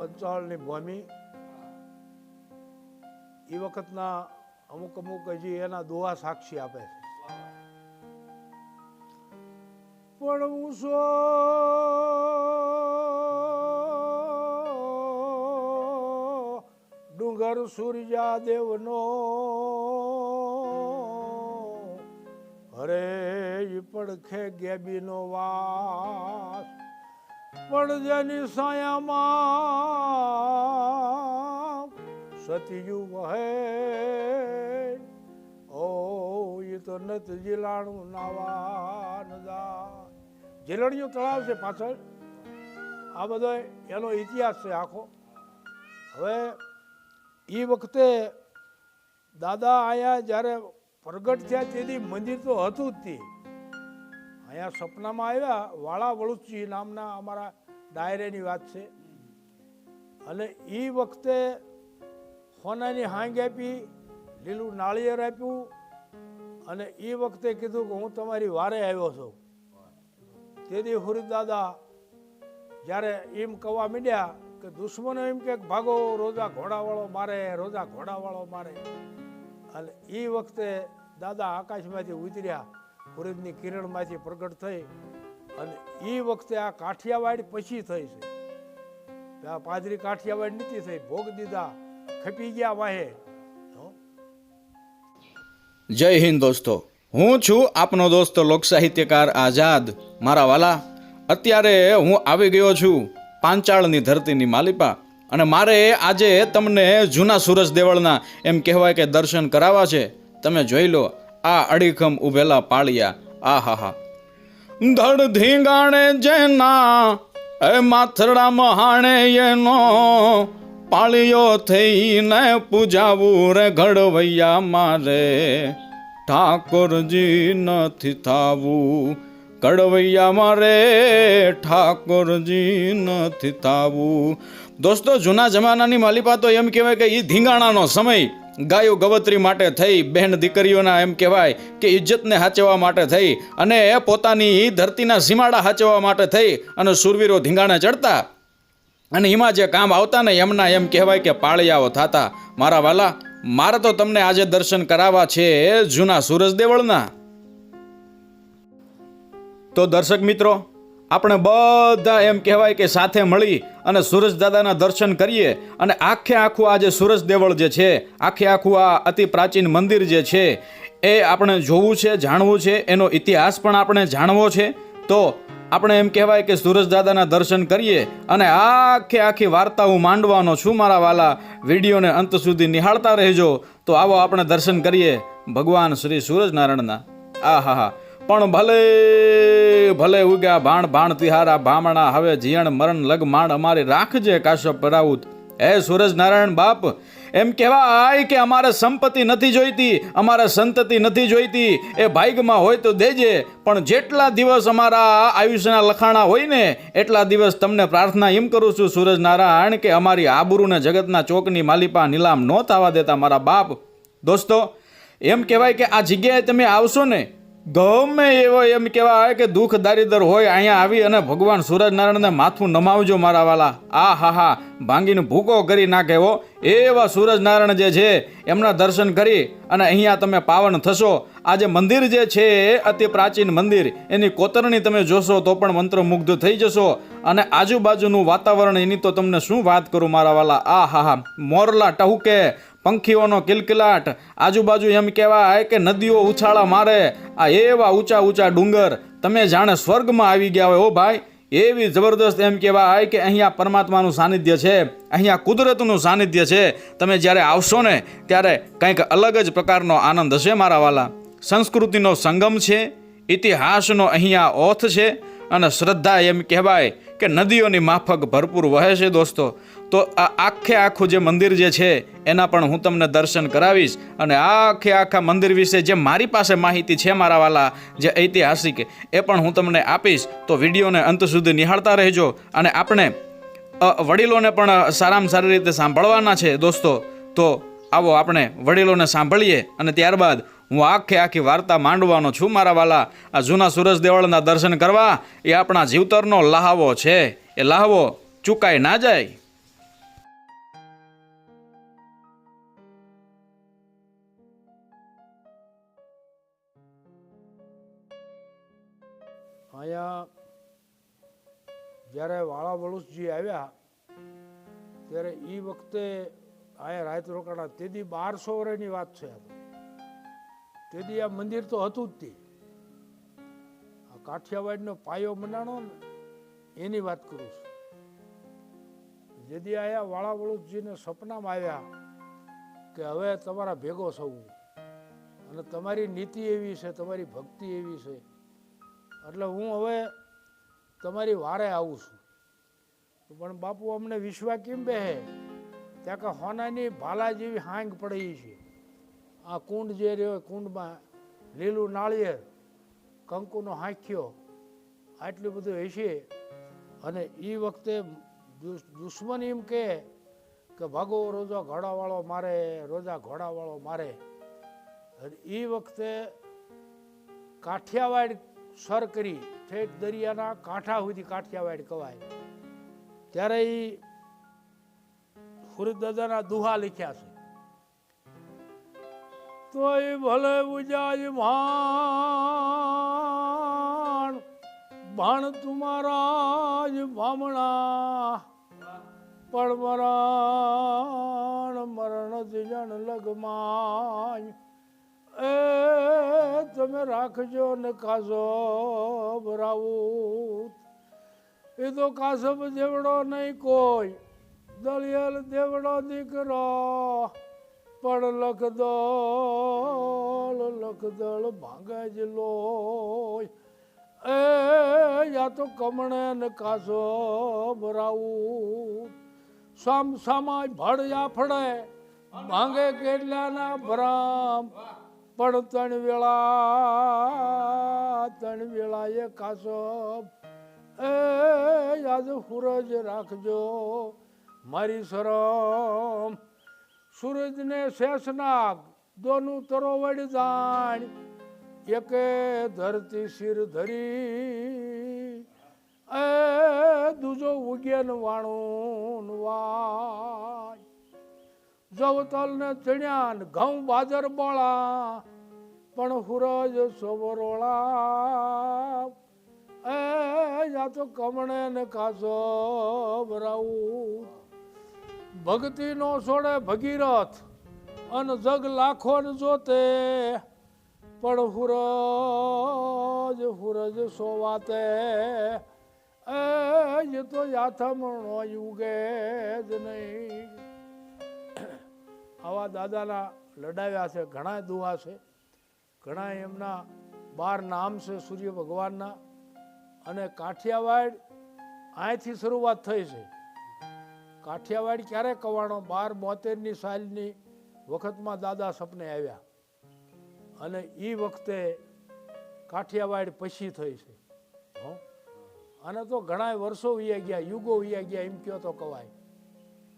પંચાળની ભૂમિ. એ વખતના અમુક અમુક હજી એના દોહા સાક્ષી આપે છે. પણ હું સો ડુંગર સૂર્યા દેવનો હરે પડખે ગેબીનો વાસ પણ જેની સાયામાં સતિયુ વહે. ઓ એ તો નત જીલાણું નાવા નદા જીલણિયું તળાવ છે પાછળ. આ બધો એનો ઇતિહાસ છે આખો. હવે એ વખતે દાદા અહીંયા જ્યારે પ્રગટ થયા તેથી મંદિર તો હતું જ તે. અહીંયા સપનામાં આવ્યા, વાળા વળુચી નામના અમારા ડાયરેની વાત છે. અને એ વખતે હોનાની હાંગ આપી, લીલું નાળિયેર આપ્યું અને એ વખતે કીધું કે હું તમારી વારે આવ્યો છું. તેથી હુરી દાદા જ્યારે એમ કવા માંડ્યા કે દુશ્મનો એમ કે ભાગો, રોજા ઘોડાવાળો મારે, રોજા ઘોડાવાળો મારે. અને એ વખતે દાદા આકાશમાંથી ઉતર્યા, ફુરીદની કિરણમાંથી પ્રગટ થઈ અને એ વખતે આ કાઠિયાવાડ પછી થઈ છે. પાદરી કાઠિયાવાડ નીતિ થઈ, ભોગ દીધા, ખપી ગયા વાહે. જય હિન્દ દોસ્તો. હું છું આપનો દોસ્ત લોક સાહિત્યકાર આઝાદ. મારા વાલા, અત્યારે હું આવી ગયો છું પાંચાળની ધરતીની માલિપા. અને મારે આજે તમને જૂના સુરજ દેવળના એમ કહેવાય કે દર્શન કરાવવા છે. તમે જોઈ લો, આ અડીખમ ઉભેલા પાળિયા. આ હા હા. ધડ ધીંગાણે જેના, એ માથડા મહાણે એનો. પાળિયો થઈને પૂજાવું રે ઘડવૈયા મારે. ઠાકોરજી નથી થાવું, ઘડવૈયા મારે. ઠાકોરજી નથી થાવું. દોસ્તો, જૂના જમાનાની માલિપા તો એમ કહેવાય કે એ ધીંગાણાનો સમય ગાયો ગવત્રી માટે થઈ, બહેન દીકરીઓના એમ કહેવાય કે ઇજ્જતને હાચવવા માટે થઈ અને એ પોતાની ધરતીના સીમાડા હાચવવા માટે થઈ અને સુરવીરો ધીંગાણે ચડતા. અને એમાં જે કામ આવતા ને એમના એમ કહેવાય કે પાળિયાઓ થતા. મારા વાલા, મારે તો તમને આજે દર્શન કરાવવા છે જૂના સૂરજ દેવળના તો દર્શક મિત્રો આપણે બધા એમ કહેવાય કે સાથે મળી અને સૂરજ દાદાના દર્શન કરીએ અને આખે આખું આ જે સૂરજ દેવળ જે છે, આખે આખું આ અતિ પ્રાચીન મંદિર જે છે, એ આપણે જોવું છે, જાણવું છે, એનો ઇતિહાસ પણ આપણે જાણવો છે. તો આપણે એમ કહેવાય કે સૂરજ દાદાના દર્શન કરીએ અને આખે આખી વાર્તા હું માંડવાનો છું. મારા વાલા વિડીયોને અંત સુધી નિહાળતા રહેજો. તો આવો આપણે દર્શન કરીએ. ભગવાન શ્રી સૂરજનારાયણના. આ હા હા. પણ ભલે ભલે ઉગ્યા ભાણ ભાણ તિહારા ભામણા, હવે જીયણ મરણ લગ માંડ અમારી રાખજે કાશ્યપ રાઉત હે સૂરજ નારાયણ બાપ, એમ કહેવાય કે અમારે સંપત્તિ નથી જોઈતી, અમારે સંતતિ નથી જોઈતી, એ ભાગ્યમાં હોય તો દેજે, પણ જેટલા દિવસ અમારા આયુષ્યના લખાણા હોય ને, એટલા દિવસ તમને પ્રાર્થના એમ કરું છું સૂરજ નારાયણ કે અમારી આબરૂને જગતના ચોકની માલિપા નીલામ ન થવા દેતા મારા બાપ. દોસ્તો, એમ કહેવાય કે આ જગ્યાએ તમે આવશો ને ગમે એવો એમ કહેવાય કે દુઃખ દારિદર હોય, અહીંયા આવી અને ભગવાન સૂરજનારાયણને માથું નમાવજો મારા વાલા. આ હા હા, ભાંગીને ભૂકો કરી નાખે હો. એવા સૂરજનારાયણ જે છે, એમના દર્શન કરી અને અહીંયા તમે પાવન થશો. આ જે મંદિર જે છે, અતિ પ્રાચીન મંદિર, એની કોતરણી તમે જોશો તો પણ મંત્રમુગ્ધ થઈ જશો. અને આજુબાજુનું વાતાવરણ એની તો તમને શું વાત કરું મારા વાલા? આ હા હા, મોરલા ટહુકે પંખીઓનો કિલકિલાટ. આજુબાજુ એમ કહેવાય કે નદીઓ ઉછાળા મારે. આ એવા ઊંચા ઊંચા ડુંગર. તમે જાણે સ્વર્ગમાં આવી ગયા હોય, ઓ ભાઈ. એવી જબરદસ્ત એમ કહેવાય કે અહીંયા પરમાત્માનું સાનિધ્ય છે. અહીંયા કુદરતનું સાનિધ્ય છે. તમે જ્યારે આવશો ને, ત્યારે કંઈક અલગ જ પ્રકારનો આનંદ હશે મારા વાલા. સંસ્કૃતિનો સંગમ છે, ઇતિહાસનો અહીંયા ઓથ છે, અને શ્રદ્ધા એમ કહેવાય કે નદીઓની માફક ભરપૂર વહે છે દોસ્તો. તો આ આખે આખું જે મંદિર જે છે, એના પણ હું તમને દર્શન કરાવીશ અને આખે આખા મંદિર વિશે જે મારી પાસે માહિતી છે મારા વાલા જે ઐતિહાસિક, એ પણ હું તમને આપીશ. તો વિડીયોને અંત સુધી નિહાળતા રહેજો અને આપણે વડીલોને પણ સારામાં સારી રીતે સાંભળવાના છે દોસ્તો. તો આવો આપણે વડીલોને સાંભળીએ અને ત્યારબાદ હું આખે આખી વાર્તા માંડવાનો છું મારા વાલા. આ જૂના સૂરજ દેવળના દર્શન કરવા એ આપણા જીવતરનો લહાવો છે. એ લહાવો ચૂકાઈ ના જાય. અહીંયા જ્યારે વાળા વળુસજી આવ્યા, ત્યારે એ વખતે અહીંયા રાત રોકાણા, તેથી બારસો વર્ષની વાત છે તેથી આ મંદિર તો હતું જ તે. કાઠિયાવાડનો પાયો મનાણો ને, એની વાત કરું છું. જેથી આયા વાળા વળુસજીને સપનામાં આવ્યા કે હવે તમારા ભેગો થવું. અને તમારી નીતિ એવી છે, તમારી ભક્તિ એવી છે. એટલે હું હવે તમારી વારે આવું છું. પણ બાપુ અમને વિશ્વા કેમ બેહે ત્યાં કે હોનાની ભાલા જેવી હાંગ પડી છે. આ કુંડ જે રહ્યો કુંડમાં લીલું નાળિયેર, કંકુનો હાંખ્યો આટલું બધું હશે? અને એ વખતે દુશ્મન એમ કહે કે ભાગો રોજા ઘોડાવાળો મારે, રોજા ઘોડાવાળો મારે. એ વખતે કાઠિયાવાડ સર કરી, ઠેઠ દરિયાના કાંઠા સુધી કાઠિયાવાડ કવાય. ત્યારે એ હુરદાદાના દુહા લખ્યા છે. તો એ ભલે ઉજાજ ભાણ ભાણ તુમારા જ ભામણા પણ મરણ મરણ જણ લગમાય એ તમે રાખજો ને કાસો ભરાવું એ તો કાસબ જેવડો નહીં કોઈ દળિયલ દેવડો દીકરો. પણ લખદળ લખદળ ભાંગે જ લોય એ યા તો કમણે ને કાસો ભરાવું સામ સામાય ભળ યા ફળે, ભાંગે કેટલાના ભરામ. પણ ત્રણ વેળા ત્રણ વેળા એ કાસો. એ યાદ સૂરજ રાખજો, મારી શરમ. સૂરજને શેષનાગ દોનું તરોવડ જાણ. એકે ધરતી શિર ધરી. એ દૂજો ઉગેન વાણું. વાય જવતલ ને ચણ્યા ઘઉં બાજર બોળા. પણ હુરજ સવરોળા. એ, યા તો કમણે ને કાસો ભરાવું ભક્તિ નો છોડે ભગીરથ અન જગ લાખો ને જોતે. પણ હુરજ હુરજ સોવાતે. એ તો યાથમણો યુગે જ નહીં. આવા દાદાના લડાવ્યા છે ઘણા દુહા છે. ઘણા એમના બાર નામ છે સૂર્ય ભગવાનના. અને કાઠિયાવાડ અહીંથી શરૂઆત થઈ છે. કાઠિયાવાડ ક્યારે કવાણો? બાર બોતેરની સાલની વખતમાં દાદા સપને આવ્યા. અને એ વખતે કાઠિયાવાડ પછી થઈ છે. હો? અને તો ઘણા વર્ષો વૈયા ગયા, યુગો વૈયા ગયા, એમ કયો તો કવાય.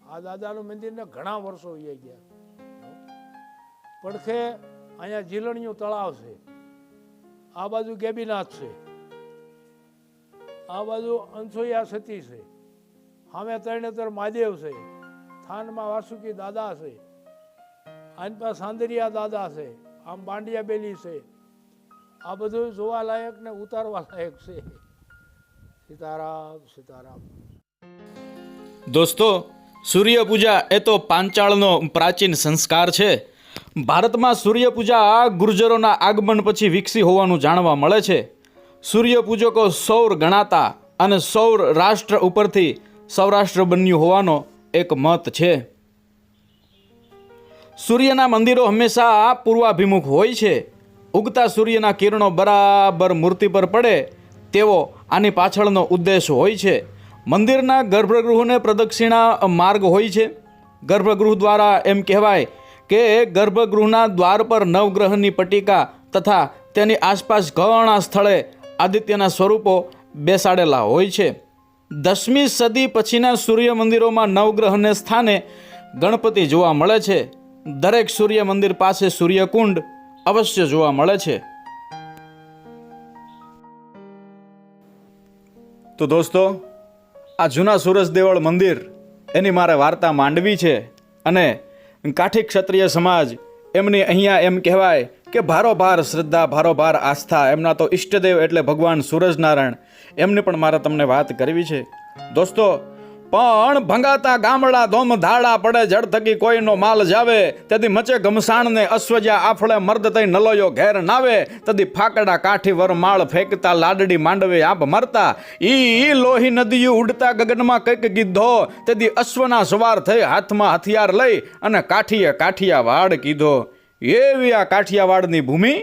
આ દાદાનું મંદિરને ઘણા વર્ષો વૈયા ગયા. પડખે અહીંયા જીલણીયું તળાવ છે. આ બાજુ ગેબીનાથ છે. આ બાજુ અંસોયા સતી છે. સામે તરણેતર મહાદેવ છે. થાનમાં વાસુકી દાદા છે. આનપા સાંદરિયા દાદા છે. આમ બાંડિયા બેલી છે. આ બધું જોવાલાયક ને ઉતારવા લાયક છે. સીતારામ સીતારામ. દોસ્તો સૂર્ય પૂજા એ તો પાંચાળનો પ્રાચીન સંસ્કાર છે. ભારતમાં સૂર્યપૂજા ગુર્જરોના આગમન પછી વિકસી હોવાનું જાણવા મળે છે. સૂર્યપૂજકો સૌર ગણાતા અને સૌર રાષ્ટ્ર ઉપરથી સૌરાષ્ટ્ર બન્યું હોવાનો એક મત છે. સૂર્યના મંદિરો હંમેશા પૂર્વાભિમુખ હોય છે. ઉગતા સૂર્યના કિરણો બરાબર મૂર્તિ પર પડે તેવો આની પાછળનો ઉદ્દેશ હોય છે. મંદિરના ગર્ભગૃહને પ્રદક્ષિણા માર્ગ હોય છે. ગર્ભગૃહ દ્વારા એમ કહેવાય કે ગર્ભગૃહના દ્વાર પર નવગ્રહની પટિકા તથા તેની આસપાસ ઘણા સ્થળે આદિત્યના સ્વરૂપો બેસાડેલા હોય છે. દસમી સદી પછીના સૂર્ય મંદિરોમાં નવગ્રહને સ્થાને ગણપતિ જોવા મળે છે. દરેક સૂર્ય મંદિર પાસે સૂર્યકુંડ અવશ્ય જોવા મળે છે. તો દોસ્તો, આ જૂના સુરજ દેવળ મંદિર એની મારે વાર્તા માંડવી છે અને કાઠી ક્ષત્રિય સમાજ એમની અહીંયા એમ કહેવાય કે ભારોભાર શ્રદ્ધા, ભારોભાર આસ્થા, એમના તો ઈષ્ટદેવ એટલે ભગવાન સૂરજનારાયણ. એમની પણ મારે તમને વાત કરવી છે. દોસ્તો પણ ભંગાતા ગામડા ધોમ ધાડા પડે, જળ થકી કોઈનો માલ જાવે. તેથી મચે ઘમસાણને અશ્વજા આફળે મર્દ થઈ નલોયો ઘેર નાવે. તદી ફાકડા કાઠી વર માળ ફેંકતા લાડડી માંડવે આપ મરતા. ઈ લોહી નદીઓ ઉડતા ગગનમાં કંઈક ગીધો. તેથી અશ્વના સવાર થઈ હાથમાં હથિયાર લઈ અને કાઠીએ કાઠિયાવાડ કીધો. એવી આ કાઠિયાવાડની ભૂમિ?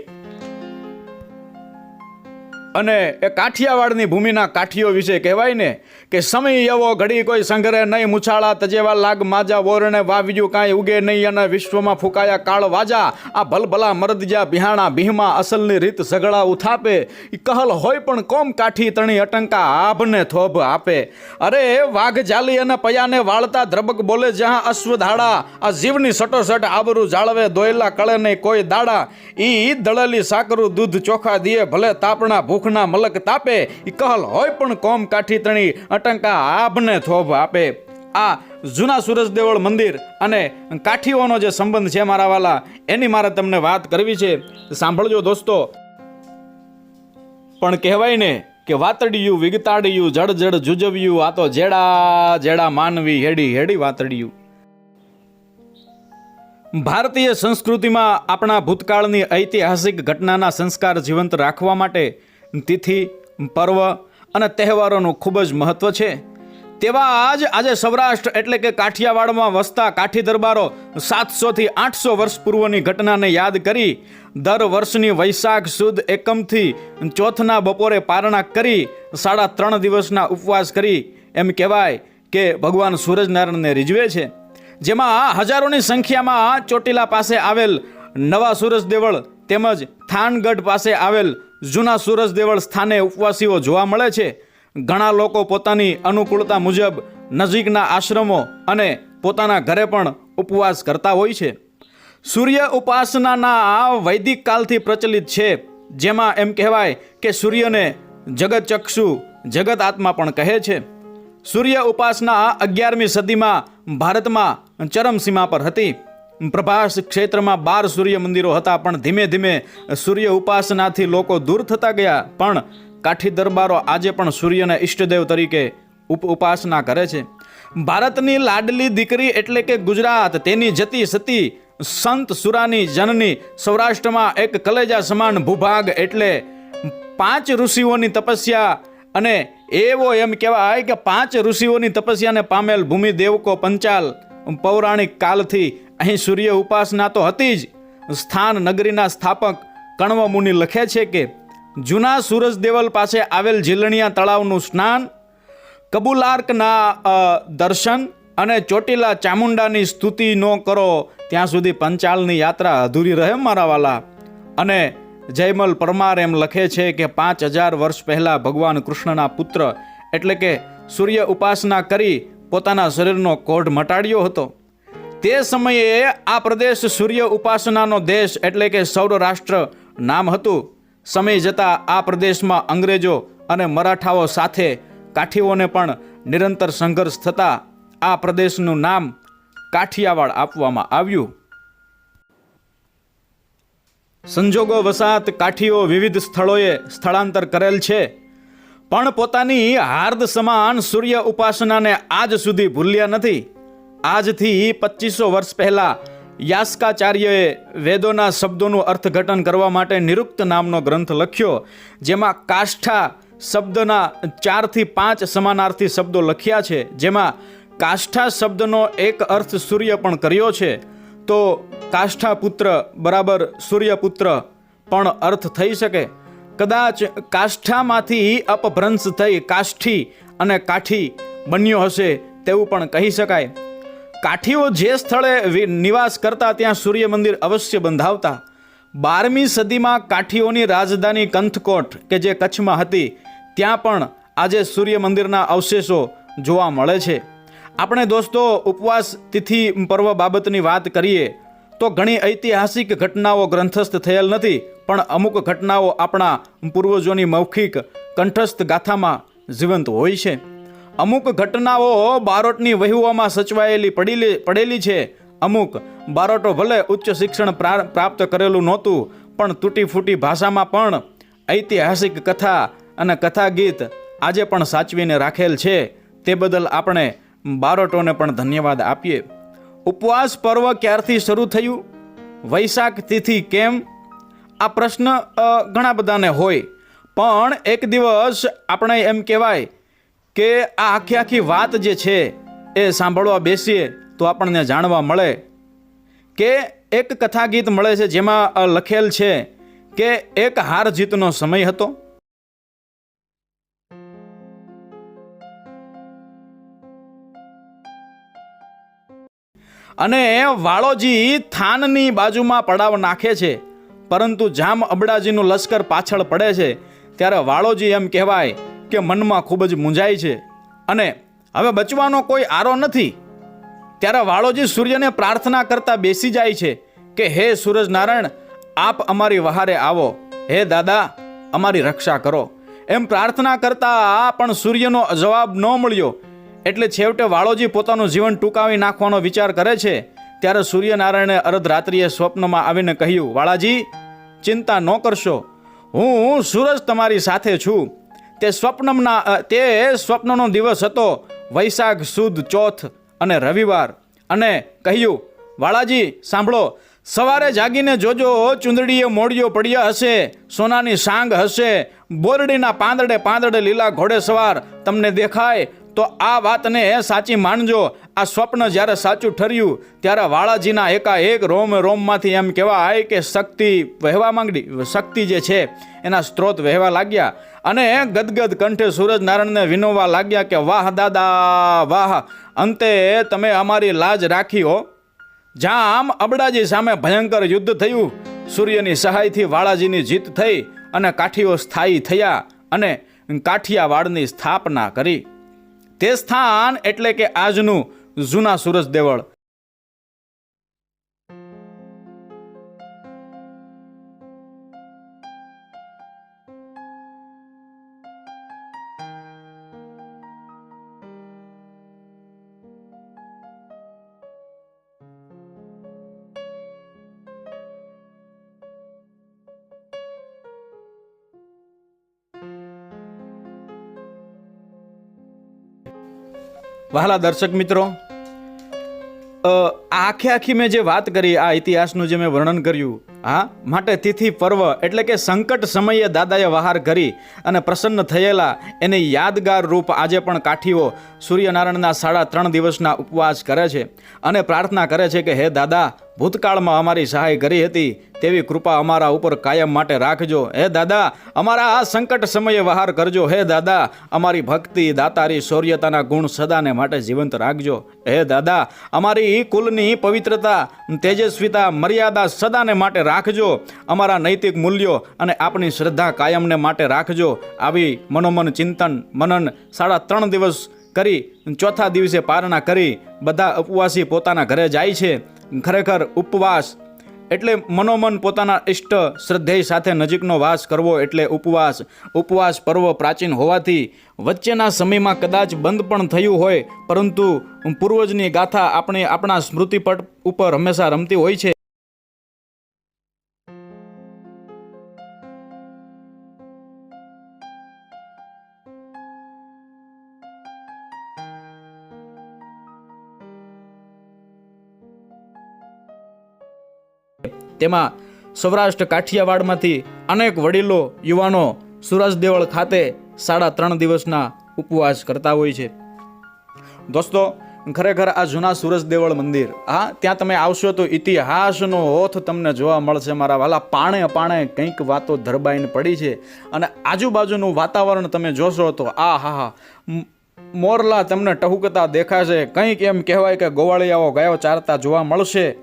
અને એ કાઠિયાવાડની ભૂમિના કાઠીઓ વિશે કહેવાય ને કે સમય એવો ઘડી કોઈ સંઘરે નહીં મુછાળા તજેવા લાગ માજા વોરણે વાવ્યું કાંઈ ઉગે નહીં અને વિશ્વમાં ફૂંકાયા કાળ વાજા. આ ભલભલા મરદજા બિહાણા ભીમા અસલની રીત સગડા ઉથાપે એ કહલ હોય પણ કોમ કાઠી તણી અટંકા આભને થોભ આપે. અરે વાઘ જાલી અને પયાને વાળતા દ્રબક બોલે જ્યાં અશ્વધાડા, આ જીવની સટોસટ આબરું જાળવે દોયલા કળે નહીં કોઈ દાડા. ઈ દળેલી સાકરું દૂધ ચોખા દીએ ભલે તાપણા ભૂખના મલક તાપે એ કહલ હોય પણ કોમ કાઠી તણી અટંકા આભને થોભ આપે. આ જૂના સુરજ દેવળ મંદિર અને કાઠીઓનો જે સંબંધ છે મારા વાલા, એની મારે તમને વાત કરવી છે. સાંભળજો દોસ્તો. પણ કહેવાય ને કે વાતડિયું વિગતાડિયું, જડ જડ જુજવ્યું, આ તો જેડા જેડા માનવી હેડી હેડી વાતડિયું. ભારતીય સંસ્કૃતિમાં આપણા ભૂતકાળની ઐતિહાસિક ઘટનાના સંસ્કાર જીવંત રાખવા માટે તિથિ, પર્વ અને તહેવારોનું ખૂબ જ મહત્વ છે. તેવા જ આજે સૌરાષ્ટ્ર એટલે કે કાઠિયાવાડમાં વસતા કાઠી દરબારો સાતસોથી આઠસો વર્ષ પૂર્વની ઘટનાને યાદ કરી, દર વર્ષની વૈશાખ સુદ એકમથી ચોથના બપોરે પારણા કરી, સાડા ત્રણ દિવસના ઉપવાસ કરી. એમ કહેવાય કે ભગવાન સૂરજનારાયણને રીઝવે છે. જેમાં હજારોની સંખ્યામાં ચોટીલા પાસે આવેલ નવા સૂરજ દેવળ તેમજ થાનગઢ પાસે આવેલ જૂના સૂરજ દેવળ સ્થાને ઉપવાસીઓ જોવા મળે છે. ઘણા લોકો પોતાની અનુકૂળતા મુજબ નજીકના આશ્રમો અને પોતાના ઘરે પણ ઉપવાસ કરતા હોય છે. સૂર્ય ઉપાસનાના આ વૈદિક કાલથી પ્રચલિત છે, જેમાં એમ કહેવાય કે સૂર્યને જગત ચક્ષુ જગત આત્મા પણ કહે છે. સૂર્ય ઉપાસના અગિયારમી સદીમાં ભારતમાં ચરમસીમા પર હતી. પ્રભાસ ક્ષેત્રમાં બાર સૂર્ય મંદિરો હતા, પણ ધીમે ધીમે સૂર્ય ઉપાસનાથી લોકો દૂર થતા ગયા. પણ કાઠી દરબારો આજે પણ સૂર્યને ઈષ્ટદેવ તરીકે ઉપ ઉપાસના કરે છે. ભારતની લાડલી દીકરી એટલે કે ગુજરાત, તેની જતી સતી સંત સુરાની જનની સૌરાષ્ટ્રમાં એક કલેજા સમાન ભૂભાગ એટલે પાંચ ઋષિઓની તપસ્યા અને એવો એમ કહેવાય કે પાંચ ઋષિઓની તપસ્યાને પામેલ ભૂમિ દેવકો પંચાલ પૌરાણિક કાલથી અહીં સૂર્ય ઉપાસના તો હતી જ. સ્થાન નગરીના સ્થાપક કણવ મુનિ લખે છે કે, જૂના સૂરજ દેવલ પાસે આવેલ ઝીલણિયા તળાવનું સ્નાન, કબુલાર્કના દર્શન અને ચોટીલા ચામુંડાની સ્તુતિ ન કરો, ત્યાં સુધી પંચાલની યાત્રા અધૂરી રહે મારા વાલા. અને જયમલ પરમાર એમ લખે છે કે, પાંચ હજાર વર્ષ પહેલાં ભગવાન કૃષ્ણના પુત્ર એટલે કે સૂર્ય ઉપાસના કરી પોતાના શરીરનો કોઢ મટાડ્યો હતો. તે સમયે આ પ્રદેશ સૂર્ય ઉપાસનાનો દેશ એટલે કે સૌરાષ્ટ્ર નામ હતું. સમય જતાં આ પ્રદેશમાં અંગ્રેજો અને મરાઠાઓ સાથે કાઠીઓને પણ નિરંતર સંઘર્ષ થતાં આ પ્રદેશનું નામ કાઠિયાવાડ આપવામાં આવ્યું. સંજોગો વસાત કાઠીઓ વિવિધ સ્થળોએ સ્થળાંતર કરેલ છે. પણ પોતાની હાર્દ સમાન સૂર્ય ઉપાસનાને આજ સુધી ભૂલ્યા નથી. આજથી પચીસો વર્ષ પહેલા યાસ્કાચાર્યએ વેદોના શબ્દોનું અર્થઘટન કરવા માટે નિરુક્ત નામનો ગ્રંથ લખ્યો, જેમાં કાષ્ઠા શબ્દના ચારથી પાંચ સમાનાર્થી શબ્દો લખ્યા છે. જેમાં કાષ્ઠા શબ્દનો એક અર્થ સૂર્ય પણ કર્યો છે. તો કાષ્ઠા પુત્ર બરાબર સૂર્યપુત્ર પણ અર્થ થઈ શકે. કદાચ કાષ્ઠામાંથી અપભ્રંશ થઈ કાષ્ઠી અને કાઠી બન્યો હશે તેવું પણ કહી શકાય. કાઠીઓ જે સ્થળે નિવાસ કરતા ત્યાં સૂર્ય મંદિર અવશ્ય બંધાવતા. બારમી સદીમાં કાઠીઓની રાજધાની કંથકોટ, કે જે કચ્છમાં હતી, ત્યાં પણ આજે સૂર્ય મંદિરના અવશેષો જોવા મળે છે. આપણે દોસ્તો, ઉપવાસ તિથિ પર્વ બાબતની વાત કરીએ, તો ઘણી ઐતિહાસિક ઘટનાઓ ગ્રંથસ્થ થયેલ નથી, પણ અમુક ઘટનાઓ આપણા પૂર્વજોની મૌખિક કંઠસ્થ ગાથામાં જીવંત હોય છે. અમુક ઘટનાઓ બારોટની વહીઓમાં સચવાયેલી પડેલી પડેલી છે. અમુક બારોટો ભલે ઉચ્ચ શિક્ષણ પ્રા- પ્રાપ્ત કરેલું નહોતું, પણ તૂટી ફૂટી ભાષામાં પણ ઐતિહાસિક કથા અને કથા ગીત આજે પણ સાચવીને રાખેલ છે. તે બદલ આપણે બારોટોને પણ ધન્યવાદ આપીએ. ઉપવાસ પર્વ ક્યારથી શરૂ થયું? વૈશાખ તિથિ કેમ? આ પ્રશ્ન ઘણા બધાને હોય. પણ એક દિવસ આપણે એમ કહેવાય કે આ આખી આખી વાત જે છે એ સાંભળવા બેસીએ તો આપણને જાણવા મળે કે એક કથા ગીત મળે છે જેમાં લખેલ છે કે એક હાર જીતનો સમય હતો. અને વાળોજી થાનની બાજુમાં પડાવ નાખે છે, પરંતુ જામ અબડાજીનું લશ્કર પાછળ પડે છે, ત્યારે વાળોજી એમ કહેવાય કે મનમાં ખૂબ જ મૂંઝાય છે. અને હવે બચવાનો કોઈ આરો નથી. ત્યારે વાળોજી સૂર્યને પ્રાર્થના કરતા બેસી જાય છે કે, હે સૂરજનારાયણ, આપ અમારી વહારે આવો. હે દાદા, અમારી રક્ષા કરો. એમ પ્રાર્થના કરતા પણ સૂર્યનો જવાબ ન મળ્યો. એટલે છેવટે વાળોજી પોતાનું જીવન ટૂંકાવી નાખવાનો વિચાર કરે છે. ત્યારે સૂર્યનારાયણે અર્ધરાત્રિએ સ્વપ્નમાં આવીને કહ્યું વાળાજી ચિંતા ન કરશો. હું સૂરજ તમારી સાથે છું. તે સ્વપ્નમના તે સ્વપ્નનો દિવસ હતો. વૈશાખ સુદ ચોથ અને રવિવાર. અને કહ્યું, વાળાજી, સાંભળો, સવારે જાગીને જોજો, ચુંદડીએ મોડિયો પડ્યા હશે, સોનાની સાંગ હશે, બોરડીના પાંદડે પાંદડે લીલા ઘોડે સવાર તમને દેખાય તો આ વાતને સાચી માનજો. આ સ્વપ્ન જ્યારે સાચું ઠર્યું, ત્યારે વાળાજીના એકાએક રોમ રોમમાંથી એમ કહેવાય કે શક્તિ વહેવા માંગડી. શક્તિ જે છે, એના સ્ત્રોત વહેવા લાગ્યા. અને ગદગદ કંઠે સૂરજનારાયણને વિનોવા લાગ્યા કે, વાહ, દાદા, વાહ, અંતે તમે અમારી લાજ રાખી હો. જામ અબડાજી સામે ભયંકર યુદ્ધ થયું. સૂર્યની સહાયથી વાળાજીની જીત થઈ અને કાઠીઓ સ્થાયી થયા અને કાઠિયાવાડની સ્થાપના કરી. તે સ્થાન એટલે કે આજનું જૂના સુરજ દેવળ. વહાલા દર્શક મિત્રો આખે આખી મેં જે વાત કરી આ ઇતિહાસનું જે મેં વર્ણન કર્યું, હા, માટે તિથિ, પર્વ એટલે કે સંકટ સમયે દાદાએ વહાર કરી અને પ્રસન્ન થયેલા એને યાદગાર રૂપ આજે પણ કાઠીઓ સૂર્યનારાયણના સાડા ત્રણ દિવસના ઉપવાસ કરે છે અને પ્રાર્થના કરે છે કે, હે દાદા ભૂતકાળમાં અમારી સહાય કરી હતી તેવી કૃપા અમારા ઉપર કાયમ માટે રાખજો. હે દાદા, અમારા આ સંકટ સમયે વહાર કરજો. હે દાદા, અમારી ભક્તિ, દાતારી, શૌર્યતાના ગુણ સદાને માટે જીવંત રાખજો. હે દાદા, અમારી કુલની પવિત્રતા, તેજસ્વીતા, મર્યાદા સદાને માટે રાખજો. અમારા નૈતિક મૂલ્યો અને આપણી શ્રદ્ધા કાયમને માટે રાખજો. આવી મનોમન ચિંતન, મનન સાડા ત્રણ દિવસ કરી ચોથા દિવસે પારણા કરી. બધા ઉપવાસી પોતાના ઘરે જાય છે. ખરેખર ઉપવાસ એટલે મનોમન પોતાના ઇષ્ટ શ્રદ્ધેય સાથે નજીકનો વાસ કરવો એટલે ઉપવાસ. ઉપવાસ પર્વ પ્રાચીન હોવાથી વચ્ચેના સમયમાં કદાચ બંધ પણ થયું હોય, પરંતુ પૂર્વજની ગાથા આપણે આપણા સ્મૃતિપટ ઉપર હંમેશા રમતી હોય છે. તેમાં સૌરાષ્ટ્ર કાઠિયાવાડમાંથી અનેક વડીલો, યુવાનો સુરજ દેવળ ખાતે સાડા ત્રણ દિવસના ઉપવાસ કરતા હોય છે. દોસ્તો, ખરેખર આ જૂના સુરજ દેવળ મંદિર, હા, ત્યાં તમે આવશો તો ઇતિહાસનો ઓથ તમને જોવા મળશે. મારા વાલા પાણે પાણે કંઈક વાતો ધરબાઈને પડી છે અને આજુબાજુનું વાતાવરણ તમે જોશો તો, આ, હા હા મોરલા તમને ટહુકતા દેખાશે. કંઈક એમ કહેવાય કે ગોવાળિયાઓ ગાયો ચારતા જોવા મળશે.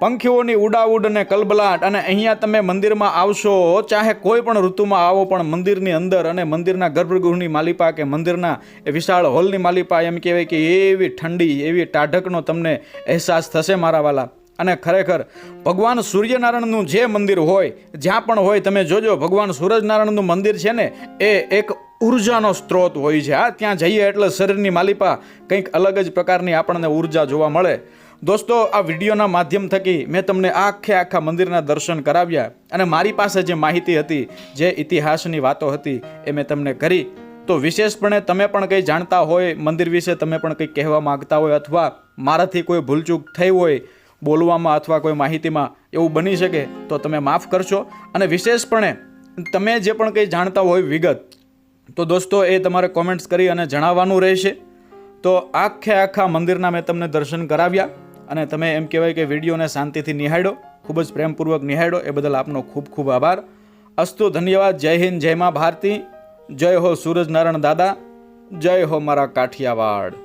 પંખીઓની ઉડાઉડ અને કલબલાટ અને અહીંયા તમે મંદિરમાં આવશો, ચાહે કોઈ પણ ઋતુમાં આવો, પણ મંદિરની અંદર અને મંદિરના ગર્ભગૃહની માલિપા કે મંદિરના એ વિશાળ હોલની માલિપા એમ કહેવાય કે એવી ઠંડી, એવી ટાઢકનો તમને અહેસાસ થશે મારા વાલા. અને ખરેખર, ભગવાન સૂર્યનારાયણનું જે મંદિર હોય, જ્યાં પણ હોય, તમે જોજો, ભગવાન સૂરજનારાયણનું મંદિર છે ને, એ એક ઉર્જાનો સ્ત્રોત હોય છે. આ ત્યાં જઈએ એટલે શરીરની માલિપા કંઈક અલગ જ પ્રકારની આપણને ઊર્જા જોવા મળે. દોસ્તો, આ વિડીયોના માધ્યમ થકી મેં તમને આખે આખા મંદિરના દર્શન કરાવ્યા અને મારી પાસે જે માહિતી હતી, જે ઇતિહાસની વાતો હતી, એ મેં તમને કરી. તો વિશેષપણે તમે પણ કંઈ જાણતા હોય, મંદિર વિશે તમે પણ કંઈ કહેવા માગતા હોય અથવા મારાથી કોઈ ભૂલચૂક થઈ હોય, બોલવામાં અથવા કોઈ માહિતીમાં એવું બની શકે, તો તમે માફ કરશો. અને વિશેષપણે તમે જે પણ કંઈ જાણતા હોય વિગત, તો દોસ્તો, એ તમારે કોમેન્ટ્સ કરી અને જણાવવાનું રહેશે. તો આખે આખા મંદિરના મેં તમને દર્શન કરાવ્યા. અને તમે એમ કહેવાય કે વિડીયોને શાંતિથી નિહાળ્યો ખૂબ જ પ્રેમપૂર્વક નિહાળ્યો એ બદલ આપનો ખૂબ ખૂબ આભાર. અસ્તુ ધન્યવાદ. જય હિન્દ, જય મા ભારતી. જય હો સૂરજ નારાયણ દાદા. જય હો મારા કાઠિયાવાડ.